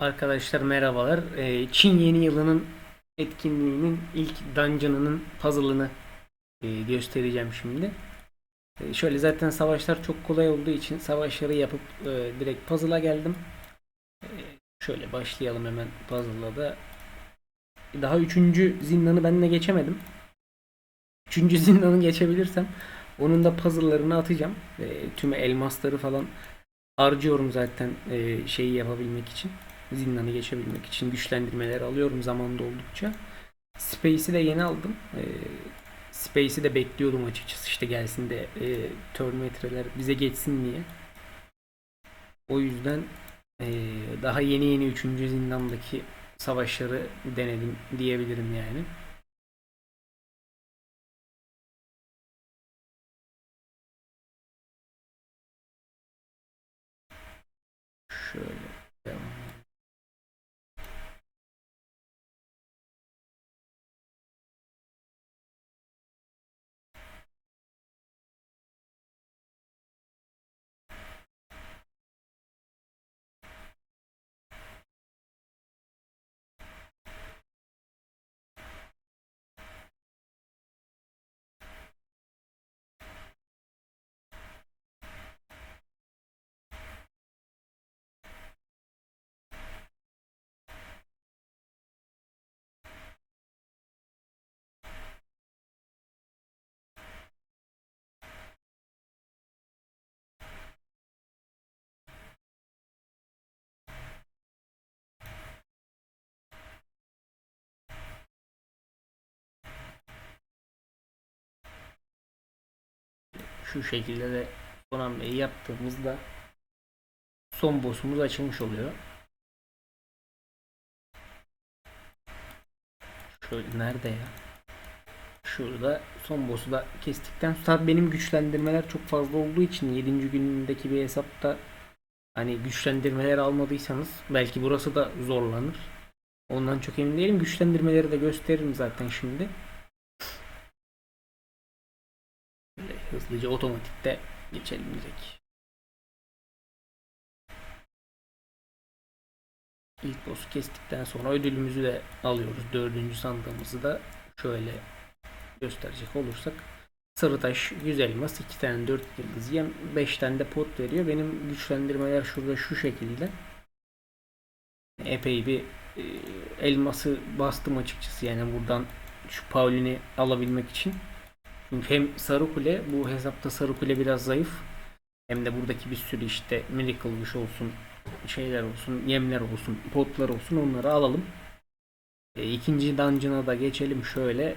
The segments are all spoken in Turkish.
Arkadaşlar merhabalar. Ee, Çin yeni yılının etkinliğinin ilk dungeon'ının puzzle'ını e, göstereceğim şimdi. E, şöyle zaten savaşlar çok kolay olduğu için savaşları yapıp e, direkt puzzle'a geldim. Şöyle başlayalım hemen puzzle'la da. Daha üçüncü zindanı ben de geçemedim. Üçüncü zindanı geçebilirsem onun da puzzle'larını atacağım. Tüm elmasları falan harcıyorum zaten şeyi yapabilmek için zindanı geçebilmek için güçlendirmeler alıyorum zamanda oldukça. Space'i de yeni aldım. Ee, Space'i de bekliyordum açıkçası işte gelsin de e, termometreler bize geçsin diye. O yüzden e, daha yeni yeni 3. zindandaki savaşları denedim diyebilirim yani. Şöyle devam. Şu şekilde de son yaptığımızda son boss'umuz açılmış oluyor. Şöyle nerede ya? Şurada son boss'u da kestikten sonra benim güçlendirmeler çok fazla olduğu için 7. günündeki bir hesapta hani güçlendirmeler almadıysanız belki burası da zorlanır. Ondan çok emin değilim. Güçlendirmeleri de gösteririm zaten şimdi. Hızlıca otomatikte geçelim direkt. İlk boss'u kestikten sonra ödülümüzü de alıyoruz. Dördüncü sandığımızı da şöyle gösterecek olursak. Sarı taş, güzel elmas, 2 tane 4 yıldız yem, 5 tane de pot veriyor. Benim güçlendirmeler şurada şu şekilde. Epey bir e, elması bastım açıkçası yani buradan şu Paulin'i alabilmek için. Çünkü hem Sarı Kule bu hesapta Sarı Kule biraz zayıf. Hem de buradaki bir sürü işte Miracle Wish olsun, şeyler olsun, yemler olsun, potlar olsun onları alalım. E, ikinci dungeon'a da geçelim şöyle.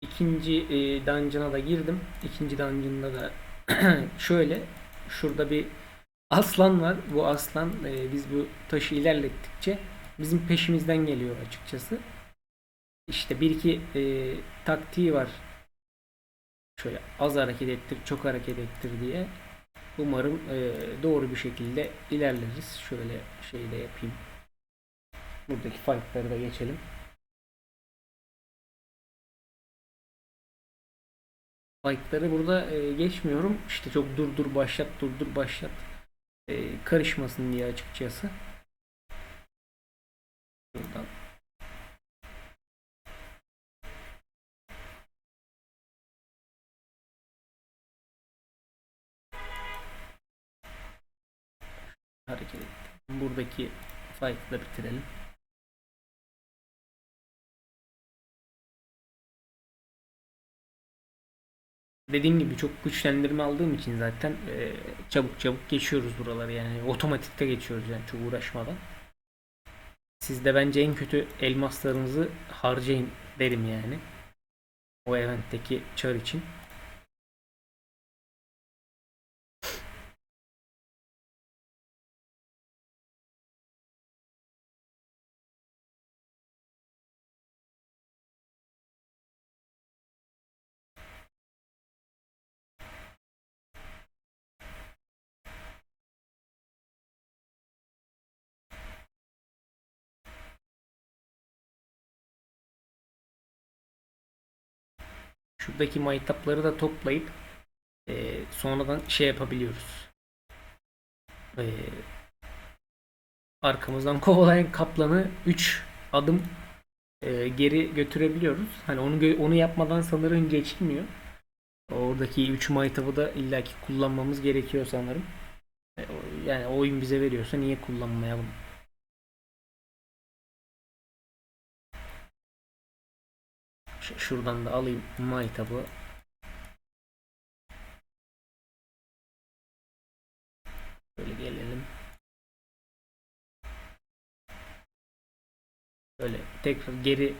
İkinci e, dungeon'a da girdim. İkinci dungeon'da da şöyle şurada bir aslan var. Bu aslan e, biz bu taşı ilerlettikçe bizim peşimizden geliyor açıkçası. İşte bir iki e, taktiği var. Şöyle az hareket ettir, çok hareket ettir diye. Umarım e, doğru bir şekilde ilerleriz. Şöyle şey de yapayım. Buradaki fightları da geçelim. Fightları burada e, geçmiyorum. İşte çok dur dur başlat dur dur başlat e, karışmasın diye açıkçası. Buradan hareket ettim. Buradaki fight'ı da bitirelim. Dediğim gibi çok güçlendirme aldığım için zaten e, çabuk çabuk geçiyoruz buraları yani otomatikte geçiyoruz yani çok uğraşmadan. Siz de bence en kötü elmaslarınızı harcayın derim yani. O eventteki çar için. Şuradaki maytapları da toplayıp e, sonradan şey yapabiliyoruz. e, arkamızdan kovalayan kaplanı 3 adım e, geri götürebiliyoruz. Hani onu onu yapmadan sanırım geçilmiyor. Oradaki 3 maytabı da illaki kullanmamız gerekiyor sanırım. E, Yani oyun bize veriyorsa niye kullanmayalım? Şuradan da alayım maytabı. Böyle gelelim. Böyle tekrar geri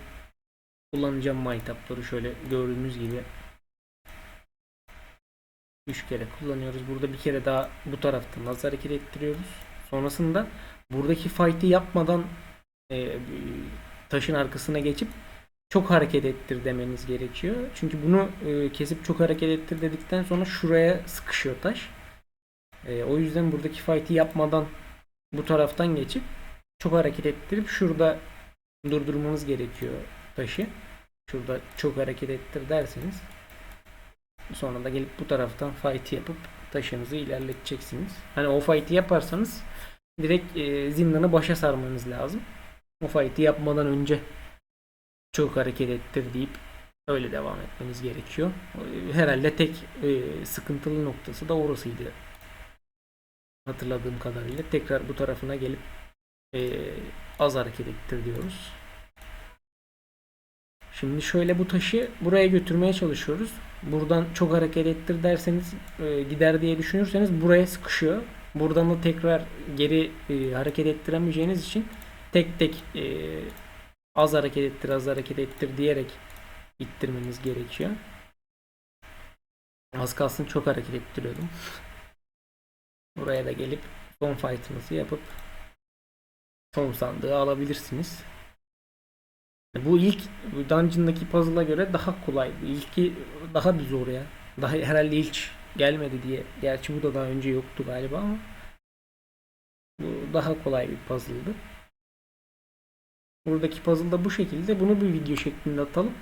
kullanacağım maytapları şöyle gördüğünüz gibi 3 kere kullanıyoruz. Burada bir kere daha bu taraftan hız hareket ettiriyoruz. Sonrasında buradaki fight'i yapmadan e, taşın arkasına geçip çok hareket ettir demeniz gerekiyor. Çünkü bunu e, kesip çok hareket ettir dedikten sonra şuraya sıkışıyor taş. E, o yüzden buradaki fight'i yapmadan bu taraftan geçip çok hareket ettirip şurada durdurmanız gerekiyor taşı. Şurada çok hareket ettir derseniz sonra da gelip bu taraftan fight'i yapıp taşınızı ilerleteceksiniz. Hani o fight'i yaparsanız direkt e, zindanı başa sarmanız lazım. O fight'i yapmadan önce çok hareket ettir deyip öyle devam etmeniz gerekiyor. Herhalde tek e, sıkıntılı noktası da orasıydı. Hatırladığım kadarıyla tekrar bu tarafına gelip e, az hareket ettir diyoruz. Şimdi şöyle bu taşı buraya götürmeye çalışıyoruz. Buradan çok hareket ettir derseniz e, gider diye düşünürseniz buraya sıkışıyor. Buradan da tekrar geri hareket ettiremeyeceğiniz için tek tek az hareket ettir az hareket ettir diyerek ittirmeniz gerekiyor. Az kalsın çok hareket ettiriyordum. Buraya da gelip son fight'ınızı yapıp son sandığı alabilirsiniz. Bu ilk dungeon'daki puzzle'a göre daha kolay. İlki daha bir zor ya. Daha herhalde hiç gelmedi diye. Gerçi bu da daha önce yoktu galiba ama bu daha kolay bir puzzle'dı. Buradaki puzzle da bu şekilde. Bunu bir video şeklinde atalım.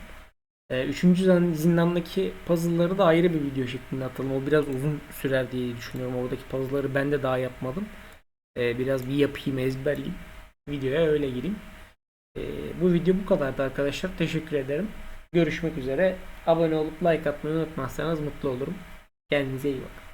Ee, üçüncü zin- zindandaki puzzle'ları da ayrı bir video şeklinde atalım. O biraz uzun sürer diye düşünüyorum. Oradaki puzzle'ları ben de daha yapmadım. Ee, biraz bir yapayım, ezberleyeyim. Videoya öyle gireyim. Ee, bu video bu kadardı arkadaşlar. Teşekkür ederim. Görüşmek üzere. Abone olup like atmayı unutmazsanız mutlu olurum. Kendinize iyi bakın.